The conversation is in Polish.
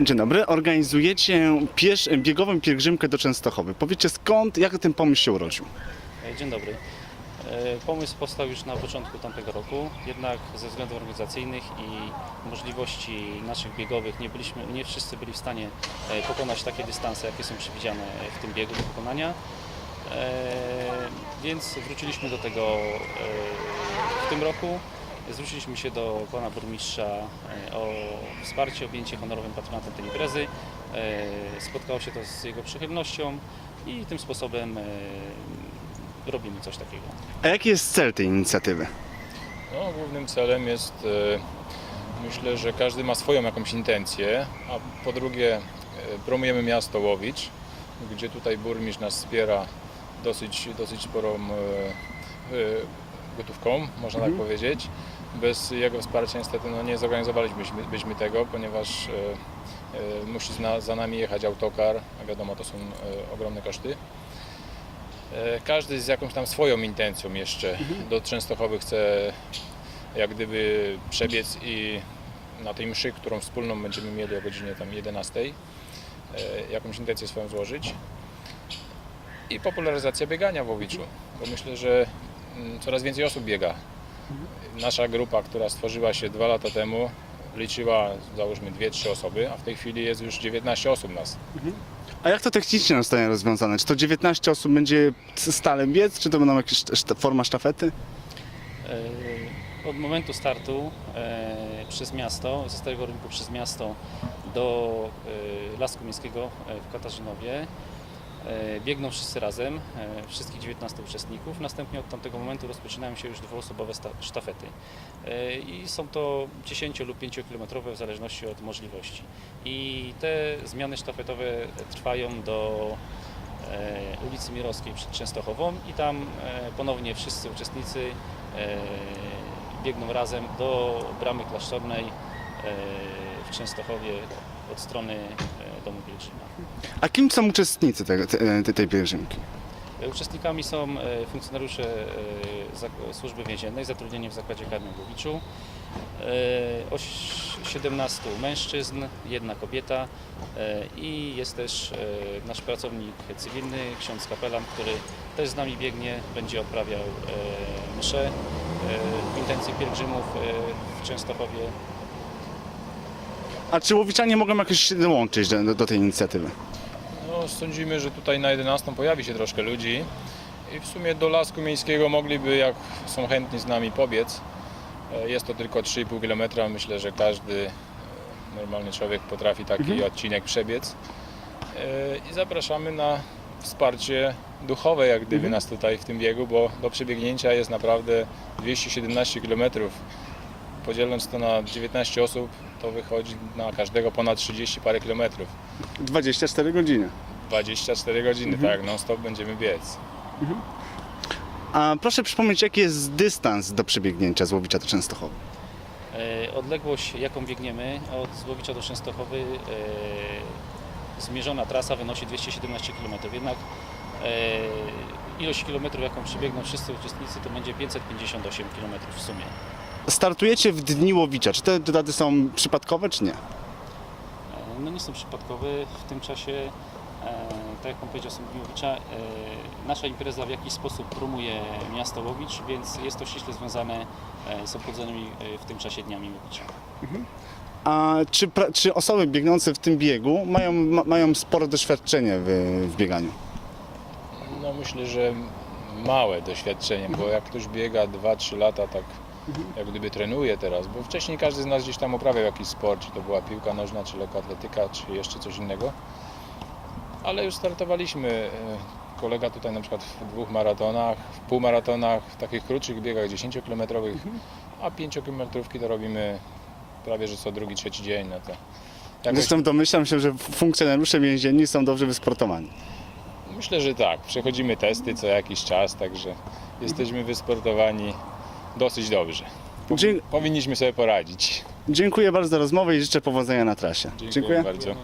Dzień dobry. Organizujecie piesz, biegową pielgrzymkę do Częstochowy. Powiedzcie skąd, jak ten pomysł się urodził? E, Dzień dobry. E, Pomysł powstał już na początku tamtego roku, jednak ze względów organizacyjnych i możliwości naszych biegowych nie, byliśmy, nie wszyscy byli w stanie e, pokonać takie dystanse, jakie są przewidziane w tym biegu do pokonania. Więc wróciliśmy do tego w tym roku. Zwróciliśmy się do pana burmistrza e, o wsparcie, objęcie honorowym patronatem tej imprezy. E, Spotkało się to z jego przychylnością i tym sposobem e, robimy coś takiego. A jaki jest cel tej inicjatywy? No, głównym celem jest, myślę, że każdy ma swoją jakąś intencję, a po drugie promujemy miasto Łowicz, gdzie tutaj burmistrz nas wspiera dosyć, dosyć sporą gotówką, można tak powiedzieć. Bez jego wsparcia niestety no, nie zorganizowalibyśmy byśmy tego, ponieważ e, e, musi zna, za nami jechać autokar, a wiadomo to są e, ogromne koszty. Każdy z jakąś tam swoją intencją jeszcze do Częstochowy chce jak gdyby przebiec i na tej mszy, którą wspólną będziemy mieli o godzinie tam 11, e, jakąś intencję swoją złożyć. I popularyzacja biegania w Łowiczu, bo myślę, że mm, coraz więcej osób biega. Nasza grupa, która stworzyła się dwa lata temu, liczyła załóżmy 2-3 osoby, a w tej chwili jest już 19 osób nas. A jak to technicznie zostanie rozwiązane? Czy to 19 osób będzie stale biec, czy to będą jakieś forma sztafety? E, Od momentu startu e, przez miasto, ze Starego Rynku przez miasto do e, Lasku Miejskiego e, w Katarzynowie biegną wszyscy razem, e, wszystkich 19 uczestników. Następnie od tamtego momentu rozpoczynają się już dwuosobowe sztafety. E, I są to 10 lub 5 kilometrowe w zależności od możliwości. I te zmiany sztafetowe trwają do e, ulicy Mirowskiej przed Częstochową i tam e, ponownie wszyscy uczestnicy e, biegną razem do bramy klasztornej e, w Częstochowie od strony e, Domu Pielgrzyma. A kim są uczestnicy tego, te, te, tej pielgrzymki? E, Uczestnikami są e, funkcjonariusze służby więziennej zatrudnieni w zakładzie karnym w Łowiczu. E, oś- 17 mężczyzn, jedna kobieta i jest też nasz pracownik cywilny, ksiądz kapelan, który też z nami biegnie, będzie odprawiał e, mszę w intencji pielgrzymów w Częstochowie. A czy łowiczanie mogą jakoś się dołączyć do, do, tej inicjatywy? No, sądzimy, że tutaj na 11 pojawi się troszkę ludzi i w sumie do Lasku Miejskiego mogliby, jak są chętni z nami, pobiec. E, Jest to tylko 3,5 km. Myślę, że każdy e, normalny człowiek potrafi taki odcinek przebiec. E, I zapraszamy na wsparcie duchowe, jak gdyby nas tutaj w tym biegu, bo do przebiegnięcia jest naprawdę 217 km. Podzieląc to na 19 osób, to wychodzi na każdego ponad 30 parę kilometrów. 24 godziny. 24 godziny, tak, non stop będziemy biec. A proszę przypomnieć, jaki jest dystans do przebiegnięcia z Łowicza do Częstochowy? E, Odległość, jaką biegniemy od Złowicza do Częstochowy, e, zmierzona trasa wynosi 217 km. Jednak e, ilość kilometrów, jaką przebiegną wszyscy uczestnicy, to będzie 558 km w sumie. Startujecie w Dni Łowicza. Czy te daty są przypadkowe, czy nie? No nie są przypadkowe. W tym czasie, e, tak jak Pan powiedział, są Dni Łowicza. E, nasza impreza w jakiś sposób promuje miasto Łowicz, więc jest to ściśle związane e, z obchodzonymi e, w tym czasie Dniami Łowicza. A czy, pra- czy osoby biegnące w tym biegu mają, ma, mają spore doświadczenie w, w bieganiu? No myślę, że małe doświadczenie, bo jak ktoś biega 2-3 lata, tak jak gdyby trenuje teraz, bo wcześniej każdy z nas gdzieś tam uprawiał jakiś sport, czy to była piłka nożna, czy lekkoatletyka, czy jeszcze coś innego. Ale już startowaliśmy. e, Kolega tutaj na przykład w dwóch maratonach, w półmaratonach, w takich krótszych biegach 10-kilometrowych, a 5-kilometrówki to robimy prawie że co drugi, trzeci dzień. No to jakoś Zresztą domyślam się, że funkcjonariusze więzienni są dobrze wysportowani. Myślę, że tak. Przechodzimy testy co jakiś czas, także jesteśmy wysportowani dosyć dobrze. Powinniśmy sobie poradzić. dziękuję bardzo za rozmowę i życzę powodzenia na trasie. Dziękuję. bardzo.